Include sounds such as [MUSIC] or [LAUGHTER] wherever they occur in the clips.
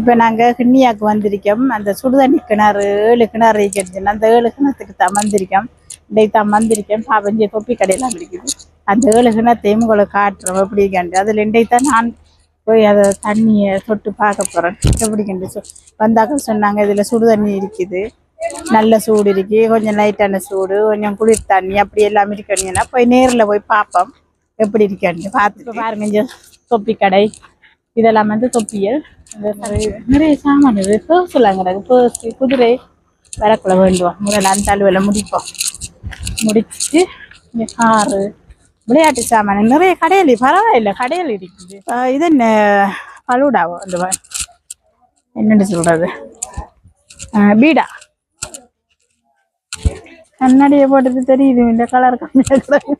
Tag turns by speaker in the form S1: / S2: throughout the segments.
S1: இப்போ நாங்கள் கிண்ணியாக்கு வந்திருக்கோம். அந்த சுடுதண்ணி கிணறு ஏழு கிணறு கிடைச்சுன்னா அந்த ஏழு கிணத்துக்கு தான் வந்திருக்கோம். இன்றைக்கு தான் வந்திருக்கேன் பாப்பஞ்சி தொப்பி கடையெல்லாம் இருக்குது. அந்த ஏழு கிணத்தையும் உங்களை காட்டுறோம். எப்படி கண்டு அதில் இன்றைக்கு தான் நான் போய் அதை தண்ணியை தொட்டு பார்க்க போகிறேன் எப்படி கண்டு சொ வந்தாக்க சொன்னாங்க இதில் சுடுதண்ணி இருக்குது. நல்ல சூடு இருக்கு. கொஞ்சம் லைட்டான சூடு கொஞ்சம் குளிர் தண்ணி அப்படி எல்லாம் இருக்கணுங்கன்னா போய் நேரில் போய் பார்ப்போம். எப்படி இருக்கேன்ட்டு பார்த்துட்டு. பாருங்க இங்க தொப்பி கடை. இதெல்லாம் வந்து தொப்பியல். நிறைய- நிறைய சாமான் இது பேர்ஸ்லாம் கிடக்கு பேர்ஸ் குதிரை வரக்குள்ள வேண்டுவோம். முதல்ல அந்த அளவில் முடிப்போம். முடிச்சுட்டு இங்கே காரு விளையாட்டு சாமான் நிறைய கடையில் பரவாயில்ல கடையில் இருக்குது. இது என்ன? பலூடாவோ அந்த என்னென்னு சொல்கிறது சொல்றது? ஆஹ் பீடா. கண்ணாடியை போட்டது தெரியுது. இந்த கலர் கம்மியாக கிடக்கு.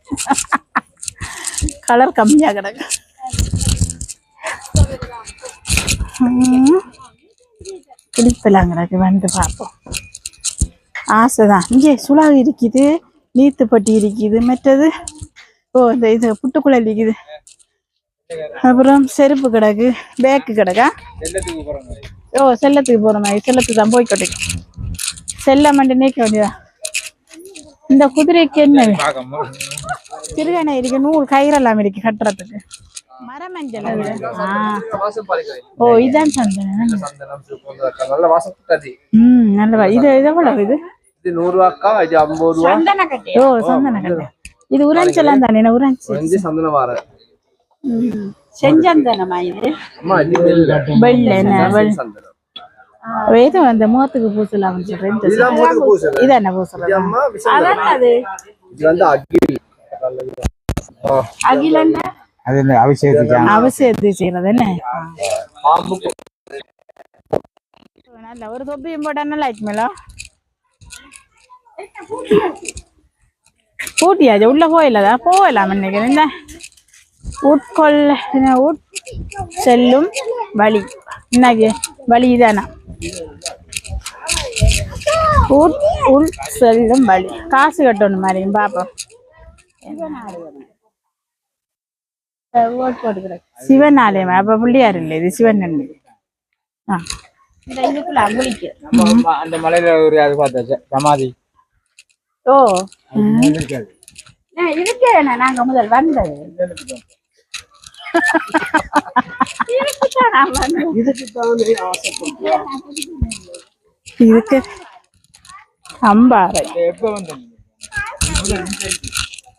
S1: [LAUGHS] கலர் கம்மியாக கிடக்கு. கிடக்கு வந்து பார்ப்போம். ஆசைதான். இங்கே சுலாவு இருக்குது நீத்துப்பட்டி இருக்குது மற்றது ஓ இந்த இது புட்டுக்குழல் இருக்குது. அப்புறம் செருப்பு கிடக்கு பேக்கு கிடக்கா? ஓ செல்லத்துக்கு போகிற மாதிரி செல்லத்துக்கு தான் போய் கொட்டிக்கும் செல்ல மட்டும் நீக்க வேண்டியதா? இந்த குதிரைக்கு என்ன? திருகணை இருக்கு நூல் கயிறெல்லாம் இருக்கு கட்டுறதுக்கு. மரமஞ்சள். ஓ இதான் சந்தனம்.
S2: நல்ல வாசம் கூட்டாது
S1: ம் நல்லவா இது எவ்வளவு இது?
S2: இது நூறு ரூபாக்கா இது ஐம்பது ரூபா
S1: ஓ சந்தன கட்டை. இது உரஞ்செல்லாம் தானே நான் உரஞ்சு?
S2: கொஞ்சம் சந்தனம் வார
S1: செஞ்சந்தனமா இது?
S2: அம்மா இது வெள்ளை.
S1: வெள்ளை என்ன? வெள்ளை
S2: சந்தனம்.
S1: ஏதோ அந்த முகத்துக்கு பூசலாம் சொல்றேன் இந்த
S2: இதுதான் மூணுக்கு பூசுறது.
S1: இது என்ன பூசலாம்
S2: அம்மா விசந்தனம்.
S1: அதான் அது?
S2: இது வந்து அகில்.
S1: அகிலன்.
S3: அது
S1: அவசியத்தை செய்யறது என்ன?
S2: பாம்புக்கு
S1: நல்ல ஒரு தொப்பியும் போட்டா நல்லா இருக்குமேலோ பூட்டியாச்சு உள்ள போயில்லதா போகலாம் நினைக்கிறேன். இந்த உட்கொள்ள என்ன, உட் செல்லும் வழி என்னக்கு வழி இதானா உட் உள் செல்லும் வழி காசு கட்டணும் மாதிரி பாப்போம். சிவன் ஆலயம் அப்ப பிள்ளையார் இல்லை இது சிவன் அங்குளிக்கு
S3: அந்த மலையில ஒரு அது பார்த்தாச்சு சமாதி.
S1: ஓ. இருக்கே நாங்க முதல் வந்தது. இதுக்கு அம்பாறை.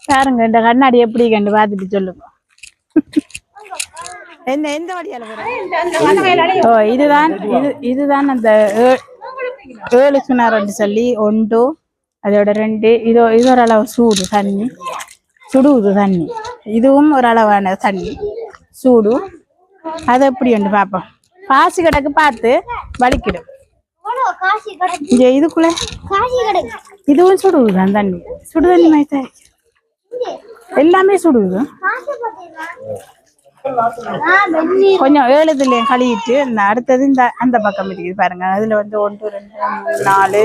S1: பாருங்க இந்த கண்ணாடி எப்படி கண்டு பார்த்துட்டு சொல்லுங்க. என்ன எந்த வழியால போறேன் ஓ இதுதான் இது இதுதான் அந்த ஏழு சுனாரன்னு சொல்லி ஒன்று அதோட ரெண்டு இதோ இது ஒரு அளவு சூடு தண்ணி. சுடுவது தண்ணி. இதுவும் ஒரு அளவான தண்ணி. சூடு. அது எப்படி உண்டு பார்ப்போம். பாசி கிடக்கு பார்த்து வலிக்கிடும். இதுக்குள்ள. இதுவும் சுடுவுதான் தண்ணி. சுடு தண்ணி மாதிரி. எல்லாமே சுடுது. கொஞ்சம் ஏழுதுலையும் கழுவிட்டு இந்த அடுத்தது இந்த அந்த பக்கம் இருக்குது பாருங்க. அதுல வந்து ஒன்று ரெண்டு நாலு.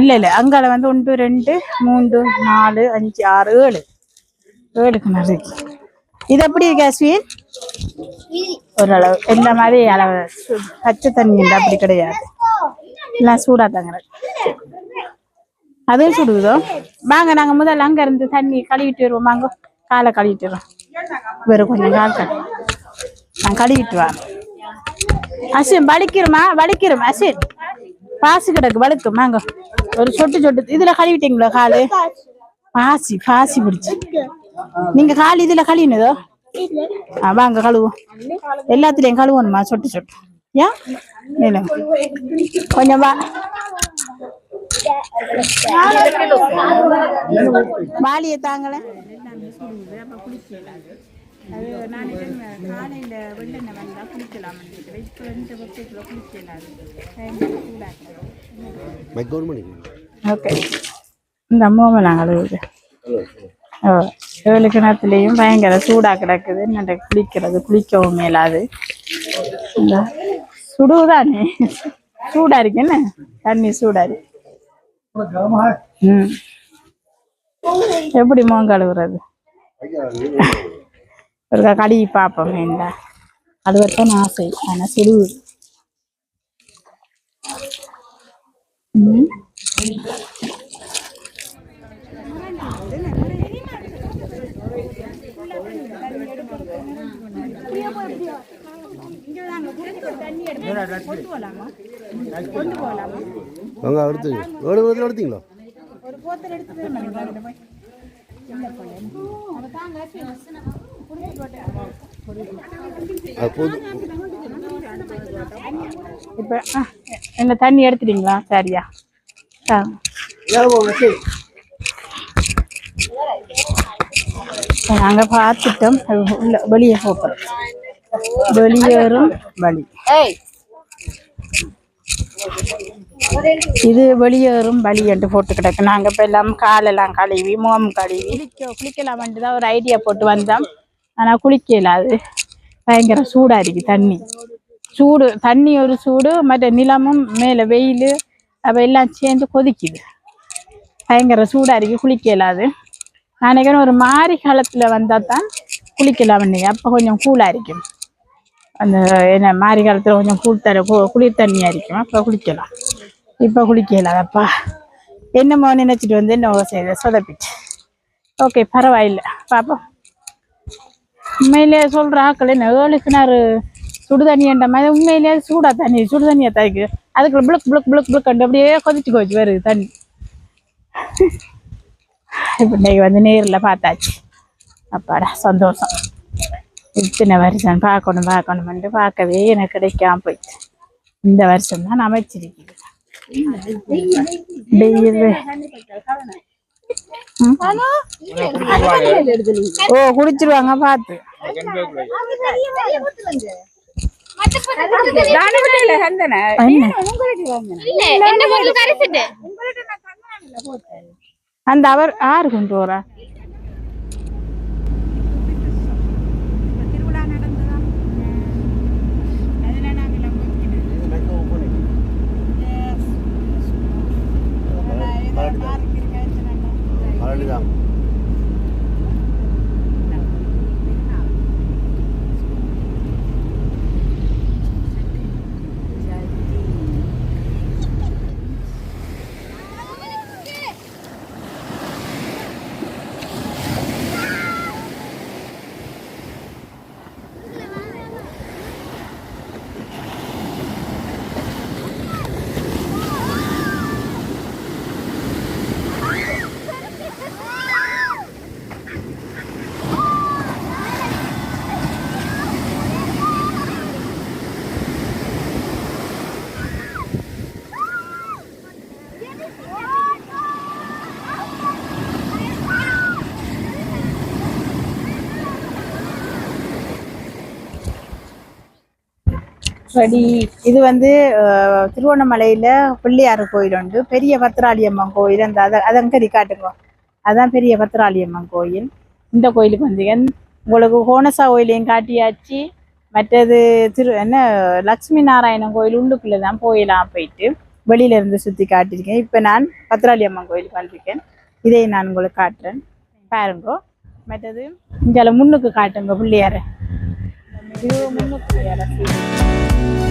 S1: இல்ல இல்ல அங்கால வந்து ஒன்று ரெண்டு மூன்று நாலு அஞ்சு ஆறு ஏழு. ஏழு கிணறு இருக்கு இது எப்படி இருக்கு அஸ்வின்? ஓரளவு. எந்த மாதிரி அளவு. பச்சை தண்ணி இல்லை அப்படி கிடையாது. எல்லாம் சூடா தாங்க. அதுவும் சுடுதோ வாங்க நாங்க முதல்ல அங்க இருந்து தண்ணி கழுவிட்டு வருவோம். வாங்க காலை கழுவிட்டு வரோம் வெறும் கொஞ்சம் கால் கழு நான் கழுவிட்டு வரேன் அசின் வலிக்கிறோமா? வலிக்கிறோம் அசின் பாசி கிடக்கு வழுக்கும். வாங்க. ஒரு சொட்டு சொட்டு. இதுல கழுவிட்டீங்களா காலு? பாசி பாசி பிடிச்சி. நீங்க கால் இதுல கழுவினதோ? ஆ வாங்க கழுவோம் எல்லாத்துலயும் கழுவணுமா? சொட்டு சொட்டு. ஏன் கொஞ்சம் வா. வாலியை தாங்களே அது நான் காலையில் வெள்ளெண்ணெய் வந்தால் குளிக்கலாம் இப்போ இந்த பக்கத்தில் குளிக்கலாது ஓகே இந்த அம்மாவை நாங்கள் அழுகுது ஓ ஏழு கிணத்துலேயும் பயங்கர சூடாக கிடக்குது. என்னட்ட குளிக்கிறது? குளிக்கவும் மேலாது சுடுதானே? சூடா இருக்கு என்ன? தண்ணி சூடா இருக்கு. ம். எப்படி முகம் அழுகுறது ஒரு கடி பார்ப்போம் வேண்டா. அது வரைக்கும் ஆசை ஆனால் சுடுவு தண்ணி
S4: எடுத்து தண்ணி எடுத்து போட்டு வரலாமா? விதத்தில் எடுத்தீங்களோ?
S1: ஒரு போத்தல் எடுத்து மணிக்கு போய்.
S4: அது போதும்
S1: இப்போ இந்த தண்ணி எடுத்துட்டீங்களா? சரியா. ஆ. நாங்கள் பார்த்துட்டோம். வெளியே போகிறோம் வெளியேறும் வழி. இது வெளியேறும் வழி என்று போட்டு கிடக்கு. நாங்கள் இப்போ எல்லாம் காலெல்லாம் கழுவி முகம் கழுவி. குளிக்க குளிக்கலாம் தான் ஒரு ஐடியா போட்டு வந்தோம். ஆனால் குளிக்கல அது. பயங்கர சூடாக இருக்கு தண்ணி. சூடு தண்ணி ஒரு சூடு மற்ற நிலமும் மேலே வெயில் அப்போ எல்லாம் சேர்ந்து கொதிக்குது. பயங்கர சூடாக இருக்கு குளிக்கல அது. நான் நினைக்கிறேன் ஒரு மாரி காலத்தில் வந்தால் தான் குளிக்கலாம் நீங்கள் அப்போ கொஞ்சம் கூலாக இருக்கும். அந்த என்ன மாரி காலத்தில் கொஞ்சம் கூழ் தர கு- குளிர் தண்ணியாக இருக்கும். அப்போ குளிக்கலாம். இப்போ குளிக்கலாம் அப்பா என்னமோ நினச்சிட்டு வந்து என்ன செய்த சொதப்பிட்டு. ஓகே பரவாயில்ல. பாப்போம். உண்மையிலே சொல்கிற ஆக்கள் என்ன ஏழு கிணறு சுடு தண்ணின்ற மாதிரி உண்மையிலேயே சூடா தண்ணி சுடு தண்ணியை தாய்க்கு அதுக்குள்ள புளுக் புளுக் புளுக் புளுக் கண்டு அப்படியே கொதிச்சு கொதிச்சு வருது தண்ணி. இப்போ இன்னைக்கு வந்து நேரில் பார்த்தாச்சு. அப்பாடா சந்தோஷம். இத்தனை வருஷம் பார்க்கணும் பார்க்கணும்னு பார்க்கவே எனக்கு கிடைக்காம போயிடுச்சு. இந்த வருஷம் தான் ம். ஓ குடிச்சிருவாங்க பார்த்து? அந்த அவர் ஆறு கொண்டு வரா
S4: மறுபடி தான்
S1: ரெடி இது வந்து அஹ், திருவண்ணாமலையில பிள்ளையார் கோயில் உண்டு. பெரிய பத்திராளியம்மன் கோயில். அந்த அதை அதங்கரி காட்டுங்க. அதான் பெரிய பத்திராளியம்மன் கோயில். இந்த கோயிலுக்கு வந்து உங்களுக்கு கோணசா கோயிலையும் காட்டியாச்சு. மற்றது திரு என்ன லக்ஷ்மி நாராயணன் கோயில் உள்ளுக்குள்ளே தான் போயலாம் போயிட்டு வெளியில இருந்து சுத்தி காட்டியிருக்கேன். இப்போ நான் பத்திராளியம்மன் கோயிலுக்கு வந்திருக்கேன். இதை நான் உங்களுக்கு காட்டுறேன். பாருங்கோ. மற்றது இங்கே முன்னுக்கு காட்டுங்க பிள்ளையார. இது முன்னுக்கு பிள்ளையார ஆமா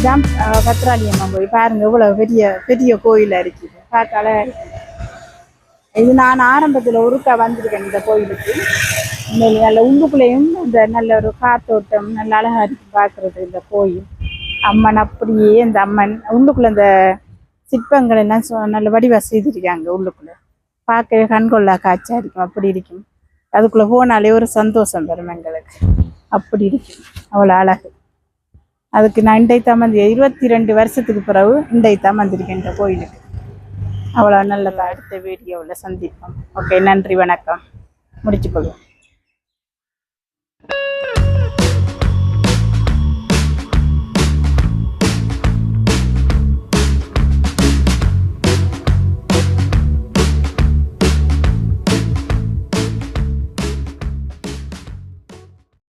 S1: இதுதான் பத்ராளி அம்மன் கோயில் பாருங்க இவ்வளவு பெரிய பெரிய கோயிலா இருக்குது பார்த்தால அழகா இது நான் ஆரம்பத்துல ஒருக்கா வந்திருக்கேன் இந்த கோயிலுக்கு. உண்மையிலே நல்ல உள்ளுக்குள்ளேயும் இந்த நல்ல ஒரு காத்தோட்டம் நல்ல அழகா இருக்கு பார்க்கிறது இந்த கோயில். அம்மன் அப்படியே இந்த அம்மன் உள்ளுக்குள்ள இந்த சிற்பங்கள் எல்லாம் நல்ல வடிவா செய்திருக்காங்க உள்ளுக்குள்ள. பார்க்கவே கண்கொள்ளா காட்சியா இருக்கும் அப்படி இருக்கும். அதுக்குள்ள போனாலே ஒரு சந்தோஷம் வரும் எங்களுக்கு. அப்படி இருக்கும். அவ்வளோ அழகு. அதுக்கு நான் இண்டைத்தான் வந்து இருபத்தி ரெண்டு வருஷத்துக்கு பிறகு இண்டைத்தான் தான் வந்திருக்கேன் கோயிலுக்கு. அவ்வளோ நல்லதா? அடுத்த வீடியோவில் சந்திப்போம். ஓகே நன்றி வணக்கம். முடிச்சு முடிச்சுக்கொள்வோம்